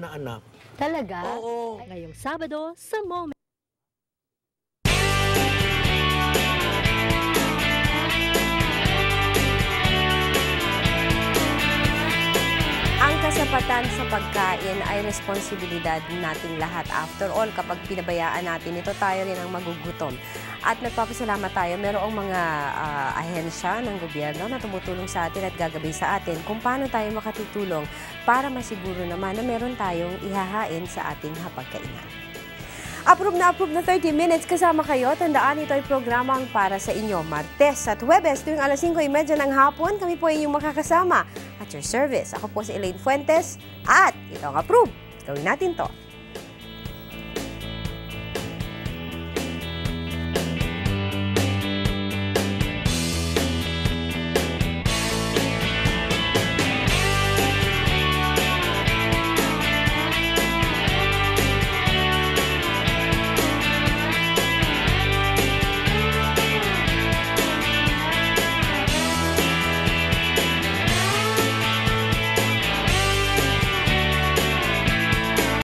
na anak. Talaga? Oo. Ngayong Sabado sa Moment. Ang kasapatan sa pagkain ay responsibilidad nating lahat. After all, kapag pinabayaan natin ito, tayo rin ang magugutom. At nagpapasalamat tayo, merong mga ah, ahensya ng gobyerno na tumutulong sa atin at gagabay sa atin kung paano tayo makatutulong para masiguro naman na meron tayong ihahain sa ating hapagkainan. Approve na approve na 30 minutes kasama kayo. Tandaan ito ay programang para sa inyo. Martes at Huwebes tuwing alas 5.30 ng hapon, kami po inyong makakasama at your service. Ako po si Elaine Fuentes at ito ang approve. Gawin natin to.